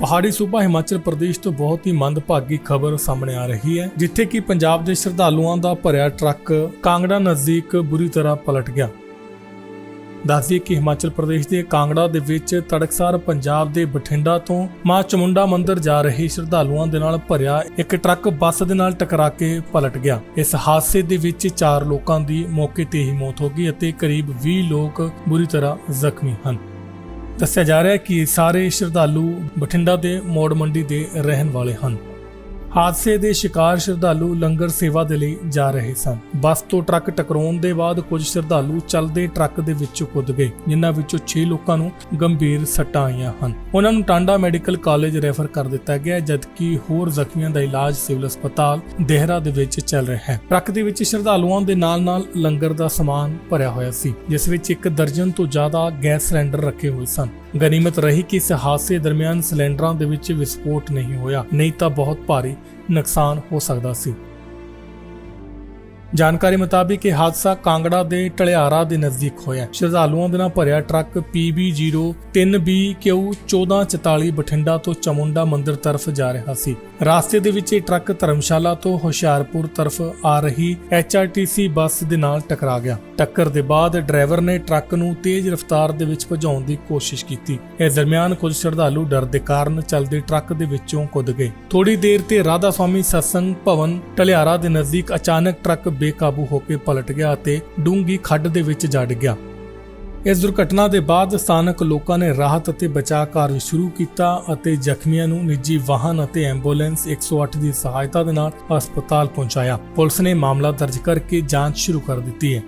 ਪਹਾੜੀ ਸੂਬਾ ਹਿਮਾਚਲ ਪ੍ਰਦੇਸ਼ ਤੋਂ ਬਹੁਤ ਹੀ ਮੰਦਭਾਗੀ ਖਬਰ ਸਾਹਮਣੇ ਆ ਰਹੀ ਹੈ, ਜਿੱਥੇ ਕਿ ਪੰਜਾਬ ਦੇ ਸ਼ਰਧਾਲੂਆਂ ਦਾ ਭਰਿਆ ਟਰੱਕ ਕਾਂਗੜਾ ਨਜ਼ਦੀਕ ਬੁਰੀ ਤਰ੍ਹਾਂ ਪਲਟ ਗਿਆ। ਦੱਸਦੀ ਕਿ ਹਿਮਾਚਲ ਪ੍ਰਦੇਸ਼ ਦੇ ਕਾਂਗੜਾ ਦੇ ਵਿੱਚ ਤੜਕਸਾਰ ਪੰਜਾਬ ਦੇ ਬਠਿੰਡਾ ਤੋਂ ਮਾਂ ਚਮੁੰਡਾ ਮੰਦਿਰ ਜਾ ਰਹੇ ਸ਼ਰਧਾਲੂਆਂ ਦੇ ਨਾਲ ਭਰਿਆ ਇੱਕ ਟਰੱਕ ਬੱਸ ਦੇ ਨਾਲ ਟਕਰਾ ਕੇ ਪਲਟ ਗਿਆ। ਇਸ ਹਾਦਸੇ ਦੇ ਵਿੱਚ ਚਾਰ ਲੋਕਾਂ ਦੀ ਮੌਕੇ ਤੇ ਹੀ ਮੌਤ ਹੋ ਗਈ ਅਤੇ ਕਰੀਬ 20 ਲੋਕ ਬੁਰੀ ਤਰ੍ਹਾਂ ਜ਼ਖਮੀ ਹਨ। ਦੱਸਿਆ ਜਾ ਰਿਹਾ ਹੈ ਕਿ ਸਾਰੇ ਸ਼ਰਧਾਲੂ ਬਠਿੰਡਾ ਦੇ ਮੋੜ ਮੰਡੀ ਦੇ ਰਹਿਣ ਵਾਲੇ ਹਨ। ਹਾਦਸੇ ਦੇ ਸ਼ਿਕਾਰ ਸ਼ਰਧਾਲੂ ਲੰਗਰ ਸੇਵਾ ਦੇ ਲਈ ਜਾ ਰਹੇ ਸਨ। ਬੱਸ ਤੋਂ ਟਰੱਕ ਟਕਰਾਉਣ ਦੇ ਬਾਅਦ ਕੁਝ ਸ਼ਰਧਾਲੂ ਚੱਲਦੇ ਟਰੱਕ ਦੇ ਵਿੱਚੋਂ ਕੁੱਦ ਗਏ, ਜਿਨ੍ਹਾਂ ਵਿੱਚੋਂ 6 ਲੋਕਾਂ ਨੂੰ ਗੰਭੀਰ ਸੱਟਾਂ ਆਈਆਂ ਹਨ। ਉਹਨਾਂ ਨੂੰ ਟਾਂਡਾ ਮੈਡੀਕਲ ਕਾਲਜ ਰੈਫਰ ਕਰ ਦਿੱਤਾ ਗਿਆ, ਜਦਕਿ ਹੋਰ ਜ਼ਖਮੀਆਂ ਦਾ ਇਲਾਜ ਸਿਵਲ ਹਸਪਤਾਲ ਦੇਹਰਾ ਦੇ ਵਿੱਚ ਚੱਲ ਰਿਹਾ ਹੈ। ਟਰੱਕ ਦੇ ਵਿੱਚ ਸ਼ਰਧਾਲੂਆਂ ਦੇ ਨਾਲ-ਨਾਲ ਲੰਗਰ ਦਾ ਸਮਾਨ ਭਰਿਆ ਹੋਇਆ ਸੀ, ਜਿਸ ਵਿੱਚ ਇੱਕ ਦਰਜਨ ਤੋਂ ਜ਼ਿਆਦਾ ਗੈਸ ਸਿਲੰਡਰ ਰੱਖੇ ਹੋਏ ਸਨ। ਗਨੀਮਤ ਰਹੀ ਕਿ ਇਸ ਹਾਦਸੇ ਦਰਮਿਆਨ ਸਿਲੰਡਰਾਂ ਦੇ ਵਿੱਚ ਵਿਸਫੋਟ ਨਹੀਂ ਹੋਇਆ, ਨਹੀਂ ਤਾਂ ਬਹੁਤ ਭਾਰੀ ਨੁਕਸਾਨ ਹੋ ਸਕਦਾ ਸੀ। ਜਾਣਕਾਰੀ ਮੁਤਾਬਿਕ ਇਹ ਹਾਦਸਾ ਕਾਂਗੜਾ ਦੇ ਟਲਿਆਰਾ ਦੇ ਨਜ਼ਦੀਕ ਹੋਇਆ। ਸ਼ਰਧਾਲੂਆਂ ਦੇ ਨਾਲ ਭਰਿਆ ਟਰੱਕ PB003BQ1444 ਬਠਿੰਡਾ ਤੋਂ ਚਮੁੰਡਾ ਮੰਦਿਰ ਤਰਫ ਜਾ ਰਿਹਾ ਸੀ। ਰਾਸਤੇ ਦੇ ਵਿੱਚ ਇਹ ਟਰੱਕ ਧਰਮਸ਼ਾਲਾ ਤੋਂ ਹੁਸ਼ਿਆਰਪੁਰ ਤਰਫ ਆ ਰਹੀ HRTC ਬੱਸ ਦੇ ਨਾਲ ਟਕਰਾ ਗਿਆ। ਟੱਕਰ ਦੇ ਬਾਅਦ ਡਰਾਈਵਰ ਨੇ ਟਰੱਕ ਨੂੰ ਤੇਜ਼ ਰਫ਼ਤਾਰ ਦੇ ਵਿੱਚ ਭਜਾਉਣ ਦੀ ਕੋਸ਼ਿਸ਼ ਕੀਤੀ। ਇਸ ਦਰਮਿਆਨ ਕੁਝ ਸ਼ਰਧਾਲੂ ਡਰ ਦੇ ਕਾਰਨ ਚੱਲਦੇ ਟਰੱਕ ਦੇ ਵਿੱਚੋਂ ਕੁੱਦ ਗਏ। ਥੋੜੀ ਦੇਰ ਤੇ ਰਾਧਾ ਸਵਾਮੀ ਸਤਸੰਗ ਭਵਨ ਟਲਿਆਰਾ ਦੇ ਨਜ਼ਦੀਕ ਅਚਾਨਕ ਟਰੱਕ ਬੇਕਾਬੂ ਹੋ ਕੇ ਪਲਟ ਗਿਆ ਅਤੇ ਡੂੰਗੀ ਖੱਡ ਦੇ ਵਿੱਚ ਜਾ ਗਿਆ। ਇਸ ਦੁਰਘਟਨਾ ਦੇ ਬਾਅਦ ਸਥਾਨਕ ਲੋਕਾਂ ਨੇ ਰਾਹਤ ਅਤੇ ਬਚਾਅ ਕਾਰਜ ਸ਼ੁਰੂ ਕੀਤਾ ਅਤੇ ਜ਼ਖਮੀਆਂ ਨੂੰ ਨਿੱਜੀ ਵਾਹਨ ਅਤੇ ਐਂਬੂਲੈਂਸ 108 ਦੀ ਸਹਾਇਤਾ ਦੇ ਨਾਲ ਹਸਪਤਾਲ ਪਹੁੰਚਾਇਆ। ਪੁਲਿਸ ਨੇ ਮਾਮਲਾ ਦਰਜ ਕਰਕੇ ਜਾਂਚ ਸ਼ੁਰੂ ਕਰ ਦਿੱਤੀ ਹੈ।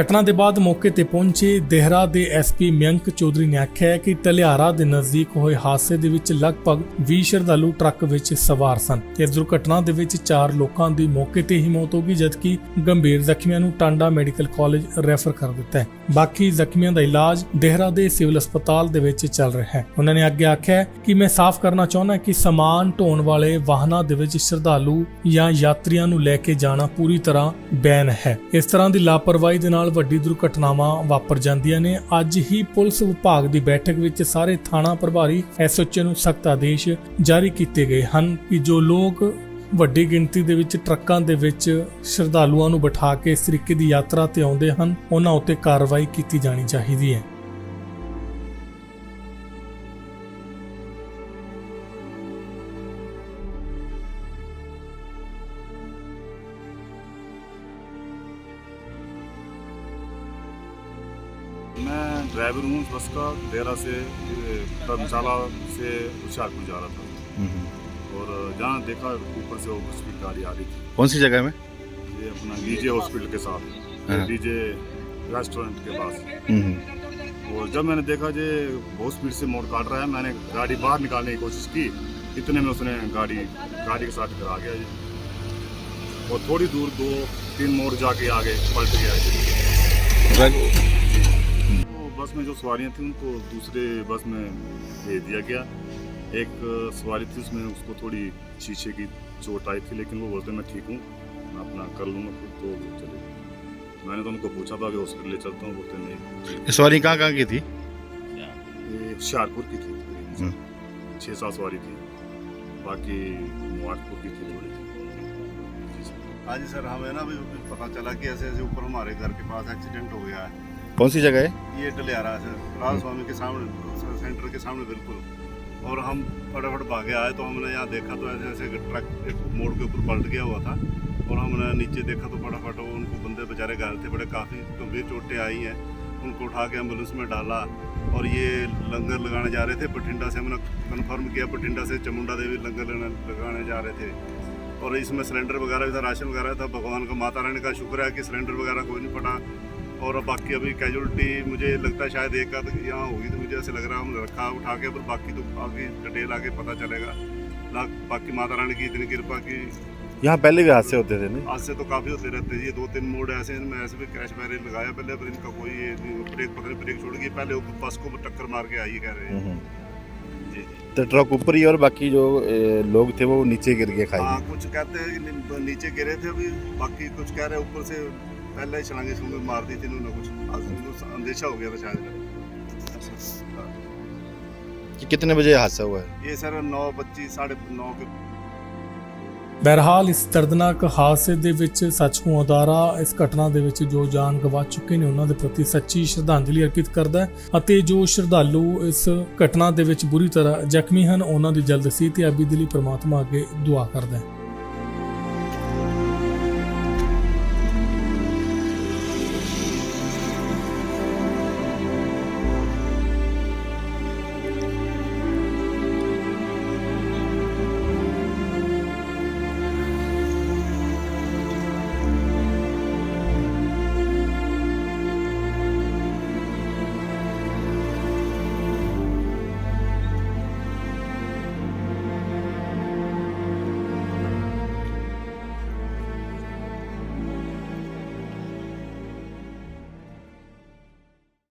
ਘਟਨਾ ਦੇ ਬਾਅਦ ਮੌਕੇ ਤੇ ਪਹੁੰਚੇ ਦੇਹਰਾ ਦੇ ਐਸਪੀ ਮਯੰਕ ਚੌਧਰੀ ਨੇ ਆਖਿਆ ਹੈ ਕਿ ਟਲਿਆਰਾ ਦੇ ਨਜ਼ਦੀਕ ਹੋਏ ਹਾਦਸੇ ਦੇ ਵਿੱਚ ਲਗਭਗ 20 ਸ਼ਰਧਾਲੂ ਟਰੱਕ ਵਿੱਚ ਸਵਾਰ ਸਨ। ਇਸ ਦੁਰਘਟਨਾ ਦੇ ਵਿੱਚ 4 ਲੋਕਾਂ ਦੀ ਮੌਕੇ ਤੇ ਹੀ ਮੌਤ ਹੋ ਗਈ, ਜਦਕਿ ਗੰਭੀਰ ਜ਼ਖਮੀਆਂ ਨੂੰ ਟਾਂਡਾ ਮੈਡੀਕਲ ਕਾਲਜ ਰੈਫਰ ਕਰ ਦਿੱਤਾ ਹੈ। ਬਾਕੀ ਜ਼ਖਮੀਆਂ ਦਾ ਇਲਾਜ ਦੇਹਰਾ ਦੇ ਸਿਵਲ ਹਸਪਤਾਲ ਦੇ ਵਿੱਚ ਚੱਲ ਰਿਹਾ ਹੈ। ਉਹਨਾਂ ਨੇ ਅੱਗੇ ਆਖਿਆ ਕਿ ਮੈਂ ਸਾਫ਼ ਕਰਨਾ ਚਾਹੁੰਦਾ ਕਿ ਸਮਾਨ ਢੋਣ ਵਾਲੇ ਵਾਹਨਾਂ ਦੇ ਵਿੱਚ ਸ਼ਰਧਾਲੂ ਜਾਂ ਯਾਤਰੀਆਂ ਨੂੰ ਲੈ ਕੇ ਜਾਣਾ ਪੂਰੀ ਤਰ੍ਹਾਂ ਬੈਨ ਹੈ। ਇਸ ਤਰ੍ਹਾਂ ਦੀ ਲਾਪਰਵਾਹੀ ਦੇ ਨਾਲ ਵੱਡੀ ਦੁਰਘਟਨਾਵਾਂ ਵਾਪਰ ਜਾਂਦੀਆਂ ਨੇ। ਅੱਜ ਹੀ ਪੁਲਿਸ ਵਿਭਾਗ ਦੀ ਬੈਠਕ ਵਿੱਚ ਸਾਰੇ ਥਾਣਾ ਪ੍ਰਭਾਰੀ ਐਸਓਚਏ ਨੂੰ ਸਖਤ ਆਦੇਸ਼ ਜਾਰੀ ਕੀਤੇ ਗਏ ਹਨ ਕਿ ਜੋ ਲੋਕ ਵੱਡੀ ਗਿਣਤੀ ਦੇ ਵਿੱਚ ਟਰੱਕਾਂ ਦੇ ਵਿੱਚ ਸ਼ਰਧਾਲੂਆਂ ਨੂੰ ਬਿਠਾ ਕੇ ਇਸ ਤਰੀਕੇ ਦੀ ਯਾਤਰਾ ਤੇ ਆਉਂਦੇ ਹਨ ਉਹਨਾਂ ਉੱਤੇ ਕਾਰਵਾਈ ਕੀਤੀ ਜਾਣੀ ਚਾਹੀਦੀ ਹੈ मैं ड्राइवर हूँ बस का देहरा से ये, धर्मशाला से होशियारपुर जा रहा था और जहाँ देखा ऊपर से वो हॉस्पिटल गाड़ी आ रही थी। कौन सी जगह में? ये अपना डीजे हॉस्पिटल के साथ। हाँ। डीजे रेस्टोरेंट के पास। हम्म, और जब मैंने देखा जे बहुत स्पीड से मोड़ काट रहा है मैंने गाड़ी बाहर निकालने की कोशिश की। इतने में उसने गाड़ी गाड़ी के साथ करा गया जी। और थोड़ी दूर दो तीन मोड़ जाके आगे पलट गया जी। तो बस में जो सवारियाँ थी उनको दूसरे बस में भेज दिया गया। एक सवारी थी उसमें उसको थोड़ी शीशे की चोट आई थी लेकिन वो बोलते मैं ठीक हूँ मैं अपना कर लूँगा खुद तो वो चले मैंने तो उनको पूछा था कि हॉस्पिटल ले चलता हूँ बोलते नहीं सवारी कहाँ कहाँ की थी? ये हुशियारपुर की थी। छः सात सवारी थी। बाकी मुबारकपुर की थी थोड़ी। सर हाँ जी सर हमें ना अभी पता चला कि ऐसे ऐसे ऊपर हमारे घर के पास एक्सीडेंट हो गया है। कौन सी जगह है? ये डलियारा सर। राधा स्वामी के सामने सेंटर के सामने बिल्कुल। और हम फटाफट भागे आए तो हमने यहाँ देखा तो ऐसे ऐसे ट्रक एक मोड़ के ऊपर पलट गया हुआ था और हमने नीचे देखा तो फटाफट वो उनको बंदे बेचारे घायल थे बड़े काफ़ी गंभीर चोटें आई हैं उनको उठा के एम्बुलेंस में डाला और ये लंगर लगाने जा रहे थे बठिंडा से हमने कंफर्म किया बठिंडा से चमुंडा देवी लंगर लगाने- लगाने जा रहे थे और इसमें सिलेंडर वगैरह भी था राशन वगैरह था भगवान का माता रानी का शुक्र है कि सिलेंडर वगैरह कोई नहीं फटा और बाकी अभी कैजुअलिटी मुझे लगता है शायद एक आध यहाँ होगी तो मुझे ऐसे लग रहा है हमने रखा उठा के पर बाकी तो आगे डिटेल आगे पता चलेगा। बाकी माता रानी की इतनी कृपा की यहाँ पहले भी हादसे होते थे नहीं? आज से तो काफ़ी होते रहते हैं। ये दो तीन मोड ऐसे हैं इनमें ऐसे भी क्रैश बैरियर लगाया पहले पर इनका कोई ब्रेक नहीं ब्रेक छोड़ गई पहले बस को टक्कर मार के आई कह रहे हैं। हम्म, तो ट्रक ऊपर ही और बाकी जो लोग थे वो नीचे गिर गए हाँ कुछ कहते हैं नीचे गिरे थे अभी बाकी कुछ कह रहे हैं ऊपर से पहले ही छलांगे छुलांगे मार दी थी इन्होंने कुछ आज उनको अंदेशा हो गया था शायद कि कितने बजे हादसा हुआ है ये सर नौ पच्चीस साढ़े नौ के ਬਹਰਹਾਲ ਇਸ ਦਰਦਨਾਕ ਹਾਦਸੇ ਦੇ ਵਿੱਚ ਸੱਚ ਨੂੰ ਅਦਾਰਾ ਇਸ ਘਟਨਾ ਦੇ ਵਿੱਚ ਜੋ ਜਾਨ ਗਵਾ ਚੁੱਕੇ ਨੇ ਉਹਨਾਂ ਦੇ ਪ੍ਰਤੀ ਸੱਚੀ ਸ਼ਰਧਾਂਜਲੀ ਅਰਪਿਤ ਕਰਦਾ ਹੈ ਅਤੇ ਜੋ ਸ਼ਰਧਾਲੂ ਇਸ ਘਟਨਾ ਦੇ ਵਿੱਚ ਬੁਰੀ ਤਰ੍ਹਾਂ ਜ਼ਖਮੀ ਹਨ ਉਹਨਾਂ ਦੀ ਜਲਦ ਸਿਹਤਯਾਬੀ ਦੇ ਲਈ ਪ੍ਰਮਾਤਮਾ ਅੱਗੇ ਦੁਆ ਕਰਦਾ ਹੈ